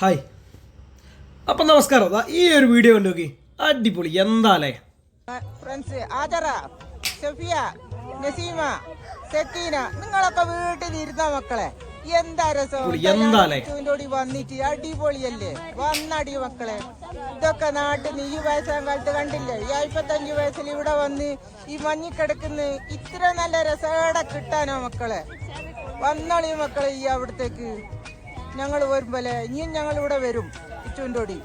Hi. അപ്പം നമസ്കാരം. ഈ ഒരു വീഡിയോ കണ്ടു നോക്കി. അടിപൊളി. എന്താലേ? ഫ്രണ്ട്സ് സഫിയ നസീമ സെക്കീന നിങ്ങളൊക്കെ വീട്ടിൽ ഇരുന്ന മക്കളെ. എന്താ രസം? കൂടി വന്നിട്ട് അടിപൊളിയല്ലേ? വന്നടി മക്കളെ. ഇതൊക്കെ നാട്ടിൽ നീ ഈ വയസ്സാം കാലത്ത് കണ്ടില്ലേ? ഈ അയ്പത്തഞ്ചു വയസ്സിൽ ഇവിടെ വന്ന് ഈ മഞ്ഞിക്കിടക്കുന്ന ഇത്ര നല്ല രസേടെ കിട്ടാനോ മക്കളെ. വന്നോളി മക്കളെ ഈ അവിടത്തേക്ക്. ഞങ്ങൾ വരുമ്പോലെ ഇനിയും ഞങ്ങൾ ഇവിടെ വരും ചുണ്ടോടി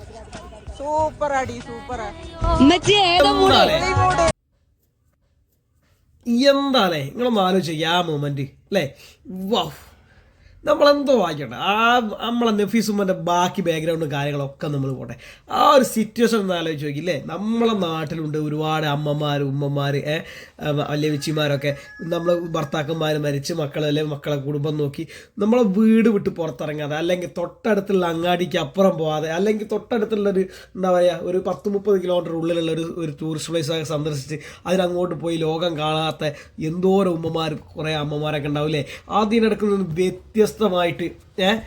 സൂപ്പർ അടി സൂപ്പർ എന്താണേ നിങ്ങളൊന്ന് ആലോചിച്ച ആ മൂമെന്റ് അല്ലേ? വാ. നമ്മളെന്തോ വായിക്കട്ടെ. ആ നമ്മളെ നഫീസുമ്മന്റെ ബാക്കി ബാക്ക്ഗ്രൗണ്ടും കാര്യങ്ങളൊക്കെ നമ്മൾ പോട്ടെ. ആ ഒരു സിറ്റുവേഷൻ ഒന്ന് ആലോചിച്ച് നോക്കില്ലേ നമ്മളെ നാട്ടിലുണ്ട് ഒരുപാട് അമ്മമാർ ഉമ്മമാർ വലിയ വിച്ചിമാരൊക്കെ നമ്മളെ ഭർത്താക്കന്മാർ മരിച്ച് മക്കളെ അല്ലെങ്കിൽ മക്കളെ കുടുംബം നോക്കി നമ്മളെ വീട് വിട്ട് പുറത്തിറങ്ങാതെ അല്ലെങ്കിൽ തൊട്ടടുത്തുള്ള അങ്ങാടിക്ക് അപ്പുറം പോകാതെ അല്ലെങ്കിൽ തൊട്ടടുത്തുള്ളൊരു എന്താ പറയുക ഒരു പത്ത് മുപ്പത് കിലോമീറ്റർ ഉള്ളിലുള്ള ഒരു ഒരു ടൂറിസ്റ്റ് പ്ലേസൊക്കെ സന്ദർശിച്ച് അതിനങ്ങോട്ട് പോയി ലോകം കാണാത്ത എന്തോരം ഉമ്മമാർ കുറേ അമ്മമാരൊക്കെ ഉണ്ടാവില്ലേ അതിനിടയ്ക്ക് നിന്ന് വ്യത്യസ്തമായിട്ട് ഏഹ്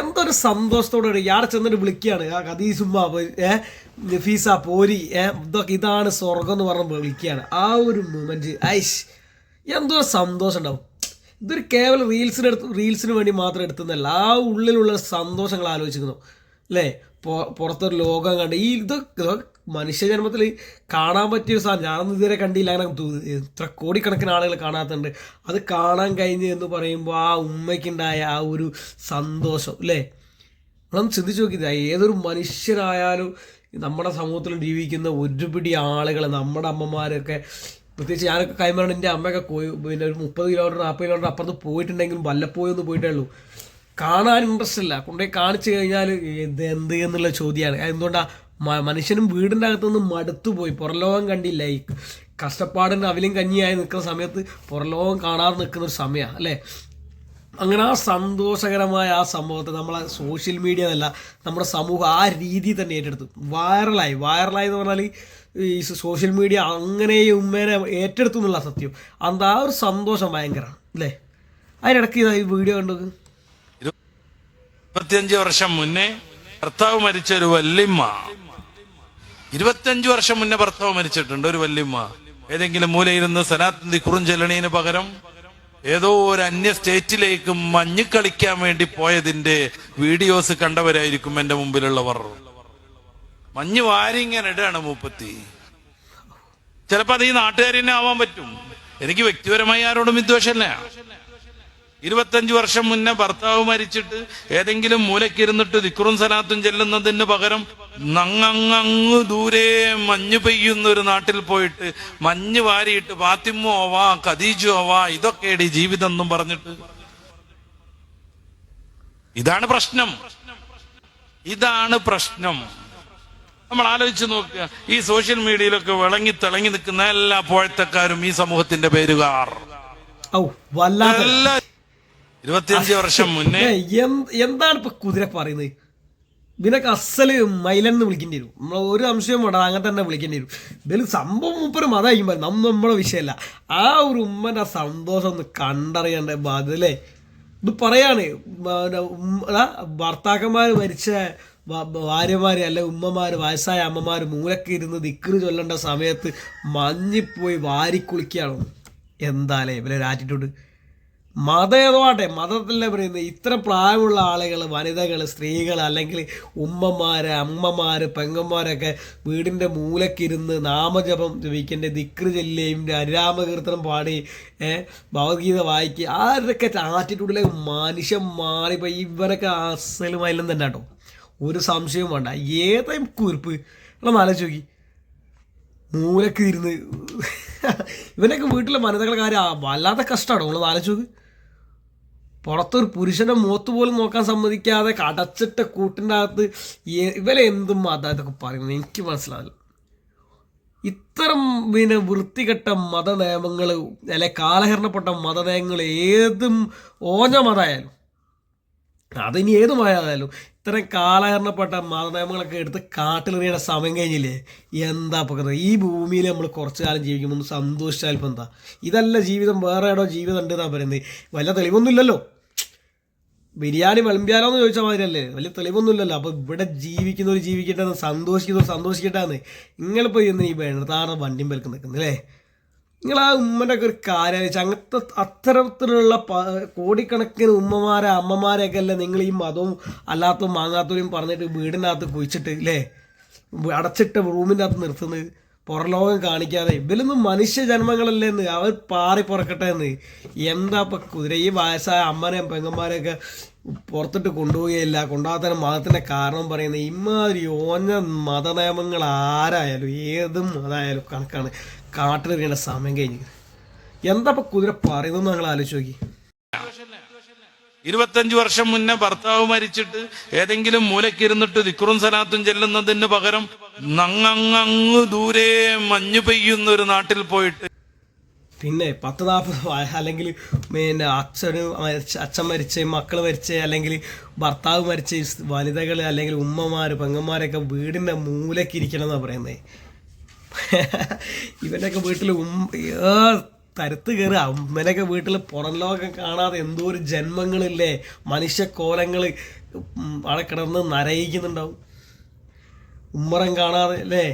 എന്തൊരു സന്തോഷത്തോടെ ഇയാളെ ചെന്നിട്ട് വിളിക്കുകയാണ്. ആ കദീസുമ്മ ഏഹ് നഫീസ പോരി ഏഹ് ഇതൊക്കെ ഇതാണ് സ്വർഗം എന്ന് പറഞ്ഞ് വിളിക്കുകയാണ്. ആ ഒരു മൊമെന്റ് ഐഷ് എന്തൊരു സന്തോഷം ഉണ്ടാവും. ഇതൊരു കേവലം റീൽസിന് എടുത്ത് റീൽസിന് വേണ്ടി മാത്രം എടുത്തുന്നല്ല ആ ഉള്ളിലുള്ള സന്തോഷങ്ങൾ ആലോചിക്കുന്നു അല്ലേ? പുറത്തൊരു ലോകം കണ്ട് ഈ ഇത് മനുഷ്യജന്മത്തിൽ കാണാൻ പറ്റിയ ഒരു സാധനം. ഞാനൊന്നും ഇതുവരെ കണ്ടില്ല. അങ്ങനെ തോ- ഇത്ര കോടിക്കണക്കിന് ആളുകൾ കാണാത്തുണ്ട്. അത് കാണാൻ കഴിഞ്ഞു എന്ന് പറയുമ്പോൾ ആ ഉമ്മയ്ക്കുണ്ടായ ആ ഒരു സന്തോഷം അല്ലേ? നമ്മളൊന്ന് ചിന്തിച്ച് നോക്കിയത് ഏതൊരു മനുഷ്യരായാലും നമ്മുടെ സമൂഹത്തിൽ ജീവിക്കുന്ന ഒരുപിടി ആളുകൾ നമ്മുടെ അമ്മമാരൊക്കെ പ്രത്യേകിച്ച് ഞാനൊക്കെ കൈമാറണം എന്റെ അമ്മയൊക്കെ പോയി പിന്നെ ഒരു മുപ്പത് കിലോമീറ്റർ നാൽപ്പത് കിലോമീറ്റർ അപ്പുറത്ത് പോയിട്ടുണ്ടെങ്കിലും വല്ലപ്പോയി ഒന്ന് പോയിട്ടേ ഉള്ളൂ കാണാൻ ഇൻട്രസ്റ്റ് ഇല്ല. കൊണ്ടുപോയി കാണിച്ചു കഴിഞ്ഞാൽ ഇത് എന്ത് എന്നുള്ള ചോദ്യമാണ് എന്തുകൊണ്ടാ മ- മനുഷ്യനും വീടിന്റെ അകത്തുനിന്ന് മടുത്തു പോയി പുറലോകം കണ്ടില്ല. ഈ കഷ്ടപ്പാടിന്റെ അവലും കഞ്ഞിയായി നിൽക്കുന്ന സമയത്ത് പുറലോകം കാണാതെ നിൽക്കുന്ന ഒരു സമയമാണ് അല്ലേ? അങ്ങനെ ആ സന്തോഷകരമായ ആ സംഭവത്തെ നമ്മളെ സോഷ്യൽ മീഡിയ എന്നല്ല നമ്മുടെ സമൂഹം ആ രീതി തന്നെ ഏറ്റെടുത്തു. വൈറലായി. വൈറലായി എന്ന് പറഞ്ഞാൽ ഈ സോഷ്യൽ മീഡിയ അങ്ങനെ ഉമ്മേനെ ഏറ്റെടുത്തു എന്നുള്ള സത്യം. അന്ത ആ ഒരു സന്തോഷം ഭയങ്കരമാണ് അല്ലേ? അതിനിടയ്ക്ക് ഇതാ ഈ വീഡിയോ കണ്ടത് ഇരുപത്തിയഞ്ച് വർഷം മുന്നേ ഭർത്താവ് മരിച്ച ഒരു വല്യമ്മ. ഇരുപത്തിയഞ്ച് വർഷം മുന്നേ ഭർത്താവ് മരിച്ചിട്ടുണ്ട് ഒരു വല്യമ്മ. ഏതെങ്കിലും മൂലയിരുന്ന് സനാത്തന്തി കുറുഞ്ചെല്ലണീന് പകരം ഏതോ ഒരു അന്യ സ്റ്റേറ്റിലേക്ക് മഞ്ഞിക്കളിക്കാൻ വേണ്ടി പോയതിന്റെ വീഡിയോസ് കണ്ടവരായിരിക്കും എന്റെ മുമ്പിലുള്ളവർ. മഞ്ഞ് വാരി ഇങ്ങനെ ഇടാണ് മൂപ്പത്തി. ചിലപ്പോ അത് ഈ നാട്ടുകാരനെ ആവാൻ പറ്റും. എനിക്ക് വ്യക്തിപരമായി ആരോടും വിദ്വേഷമല്ല. ഇരുപത്തഞ്ചു വർഷം മുന്നേ ഭർത്താവ് മരിച്ചിട്ട് ഏതെങ്കിലും മൂലക്കിരുന്നിട്ട് ദിക്റും സലാത്തും ചെല്ലുന്നതിന് പകരം നങ്ങങ്ങ് ദൂരെ മഞ്ഞ് പെയ്യുന്ന ഒരു നാട്ടിൽ പോയിട്ട് മഞ്ഞ് വാരിയിട്ട് ഫാത്തിമോ ആവാ ഖദീജു ആവാ ഇതൊക്കെയാണ് ഈ ജീവിതം എന്നും പറഞ്ഞിട്ട്. ഇതാണ് പ്രശ്നം. ഇതാണ് പ്രശ്നം. നമ്മൾ ആലോചിച്ച് നോക്കുക. ഈ സോഷ്യൽ മീഡിയയിലൊക്കെ വിളങ്ങി തിളങ്ങി നിൽക്കുന്ന എല്ലാ പോഴത്തക്കാരും ഈ സമൂഹത്തിന്റെ പേരുകാർ. എല്ലാ ഇരുപത്തിയഞ്ച് വർഷം മുന്നേ എന്താണ് ഇപ്പൊ കുതിര പറയുന്നത്? ഇതിനൊക്കെ അസൽ മൈലെന്ന് വിളിക്കേണ്ടി വരും. നമ്മൾ ഒരു സംശയം വേണ്ട അങ്ങനെ തന്നെ വിളിക്കേണ്ടി വരും. ഇതിൽ സംഭവം മൂപ്പര് മതമായിരിക്കും നമ്മ നമ്മുടെ വിഷയമല്ല ആ ഒരു ഉമ്മന്റെ സന്തോഷം ഒന്ന് കണ്ടറിയേണ്ട ബാധ്യത ഇത് പറയാണ് ഭർത്താക്കന്മാർ മരിച്ച ഭാര്യമാർ അല്ലെ ഉമ്മമാർ വയസ്സായ അമ്മമാർ മൂലക്ക് ഇരുന്ന് ദിക്കറ് ചൊല്ലേണ്ട സമയത്ത് മഞ്ഞിപ്പോയി വാരിക്കുളിക്കുകയാണ്. എന്താലേ ഇവരെ ആറ്റിറ്റ്യൂഡ് മതം ഏതോ ആട്ടെ മതത്തിലെ പറയുന്നത് ഇത്ര പ്രായമുള്ള ആളുകൾ വനിതകൾ സ്ത്രീകൾ അല്ലെങ്കിൽ ഉമ്മമാർ അമ്മമാർ പെങ്ങന്മാരൊക്കെ വീടിന്റെ മൂലക്കിരുന്ന് നാമജപം ജപിക്കേണ്ട ദിക്റ് ചെല്ലുകയും അരിരാമകീർത്തനം പാടി ഭഗവത്ഗീത വായിക്കുക ആരൊക്കെ ആറ്റിറ്റ്യൂഡിലേക്ക് മനുഷ്യൻ മാറിപ്പോൾ ഇവരൊക്കെ അസലും അതിലും തന്നെ കേട്ടോ ഒരു സംശയവും വേണ്ട. ഏതായും കുറിപ്പ്. നമ്മൾ ആലോചിച്ച് നോക്കി. മൂലക്കിരുന്ന്. ഇവനൊക്കെ വീട്ടിലെ വനിതകളുടെ കാര്യം വല്ലാത്ത കഷ്ടമാണ് നമ്മൾ ആലോചിച്ച് നോക്ക്. പുറത്തൊരു പുരുഷന്റെ മുഖത്ത് പോലും നോക്കാൻ സമ്മതിക്കാതെ കടച്ചിട്ട കൂട്ടിന്റെ അകത്ത് ഇവരെ എന്തും മതം ഇതൊക്കെ പറയുന്നത് എനിക്ക് മനസ്സിലാവില്ല. ഇത്തരം പിന്നെ വൃത്തികെട്ട മത നിയമങ്ങൾ അല്ലെ കാലഹരണപ്പെട്ട മത നയങ്ങൾ ഏതും ഓഞ്ഞ മതമായാലും അതിനി ഏത് മതമായാലും ഇത്രയും കാലഹരണപ്പെട്ട മതനിയമങ്ങളൊക്കെ എടുത്ത് കാട്ടിലെറിയുടെ സമയം കഴിഞ്ഞില്ലേ? എന്താ പറയുന്നത് ഈ ഭൂമിയിൽ നമ്മൾ കുറച്ചു കാലം ജീവിക്കുമ്പോൾ ഒന്ന് സന്തോഷിച്ചാൽ ഇപ്പം എന്താ? ഇതല്ല ജീവിതം വേറെ എവിടെയോ ജീവിതം ഉണ്ട് എന്നാ പറയുന്നത്. വല്ല തെളിവൊന്നുമില്ലല്ലോ. ബിരിയാണി വിളമ്പിയാലോ എന്ന് ചോദിച്ചാൽ മാതിരല്ലേ വലിയ തെളിവൊന്നുമില്ലല്ലോ. അപ്പോൾ ഇവിടെ ജീവിക്കുന്നവർ ജീവിക്കട്ടെ സന്തോഷിക്കുന്നവർ സന്തോഷിക്കട്ടെ എന്ന്. നിങ്ങളിപ്പോൾ ഇന്ന് ഈ വേണ്ടതാണ് വണ്ടിയും പെൽക്ക് നിൽക്കുന്നില്ലേ? നിങ്ങൾ ആ ഉമ്മന്റെ ഒക്കെ ഒരു കാര്യം. അങ്ങനത്തെ അത്തരത്തിലുള്ള കോടിക്കണക്കിന് ഉമ്മമാരെ അമ്മമാരെയൊക്കെ അല്ലേ നിങ്ങൾ ഈ മതവും അല്ലാത്തതും വാങ്ങാത്തവരും പറഞ്ഞിട്ട് വീടിനകത്ത് കുഴിച്ചിട്ട് ഇല്ലേ? അടച്ചിട്ട റൂമിന്റെ അകത്ത് നിർത്തുന്നത് പുറലോകം കാണിക്കാതെ. ഇവരൊന്നും മനുഷ്യ ജന്മങ്ങളല്ലേ എന്ന്. അവർ പാറി പുറക്കട്ടെ എന്ന്. എന്താ ഇപ്പം കുതിര ഈ വയസ്സായ അമ്മനെയും പെങ്ങന്മാരെയൊക്കെ പുറത്തിട്ട് കൊണ്ടുപോവുകയില്ല. കൊണ്ടുപോകാത്ത മതത്തിന്റെ കാരണം പറയുന്നത് ഇമാതിരി ഓഞ്ഞ മതനിയമങ്ങൾ ആരായാലും ഏത് മതമായാലും കണക്കാണ്. കാട്ടിലെറിയേണ്ട സമയം കഴിഞ്ഞു എന്താ കുതിര പറയുന്നത് ഞങ്ങൾ ആലോചിച്ച് നോക്കി. ഇരുപത്തഞ്ചു വർഷം മുന്നേ ഭർത്താവ് മരിച്ചിട്ട് ഏതെങ്കിലും മൂലക്കിരുന്നിട്ട് ദിക്റും സലാത്തും ചെല്ലുന്നതിന് പകരം നങ്ങങ്ങ് ദൂരെ മഞ്ഞു പെയ്യുന്ന ഒരു നാട്ടിൽ പോയിട്ട് പിന്നെ പത്ത് നാൽപ്പത് അല്ലെങ്കിൽ പിന്നെ അച്ഛന് അച്ഛൻ മരിച്ച് മക്കൾ മരിച്ച് അല്ലെങ്കിൽ ഭർത്താവ് മരിച്ച് വനിതകൾ അല്ലെങ്കിൽ ഉമ്മമാർ പെങ്ങന്മാരൊക്കെ വീടിന്റെ മൂലയ്ക്ക് ഇരിക്കണം എന്നാണ് പറയുന്നത് ഇവനൊക്കെ വീട്ടിൽ ഉമ്മ തരത്ത് കയറുക അമ്മനൊക്കെ വീട്ടിൽ പുറം ലോകം കാണാതെ എന്തോ ഒരു ജന്മങ്ങളില്ലേ മനുഷ്യക്കോലങ്ങൾ അവിടെ കിടന്ന് നരയിക്കുന്നുണ്ടാവും. ഉമ്മറം കാണാതെ അല്ലേ?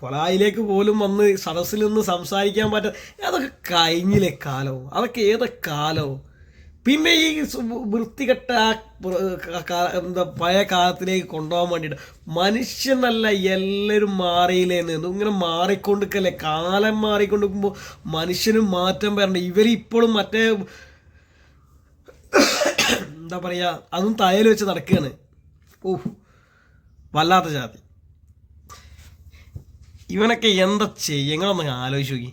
കൊലായിലേക്ക് പോലും വന്ന് സദസ്സിൽ നിന്ന് സംസാരിക്കാൻ പറ്റ അതൊക്കെ കഴിഞ്ഞില്ലേ കാലവും അതൊക്കെ ഏതൊക്കെ കാലവും പിന്നെ ഈ വൃത്തികെട്ട എന്താ പഴയ കാലത്തിലേക്ക് കൊണ്ടുപോകാൻ വേണ്ടിയിട്ട് മനുഷ്യനല്ല എല്ലാവരും മാറിയില്ലേന്ന്. ഇങ്ങനെ മാറിക്കൊണ്ടിരിക്കല്ലേ? കാലം മാറിക്കൊണ്ടിരിക്കുമ്പോൾ മനുഷ്യനും മാറ്റം വരണ്ട. ഇവരിപ്പോഴും മറ്റേ എന്താ പറയുക അതും തയ്യൽ വെച്ച് നടക്കുകയാണ്. ഓ വല്ലാത്ത ജാതി. ഇവനൊക്കെ എന്താ ആലോചിച്ചു ആലോചിച്ച് നോക്കി.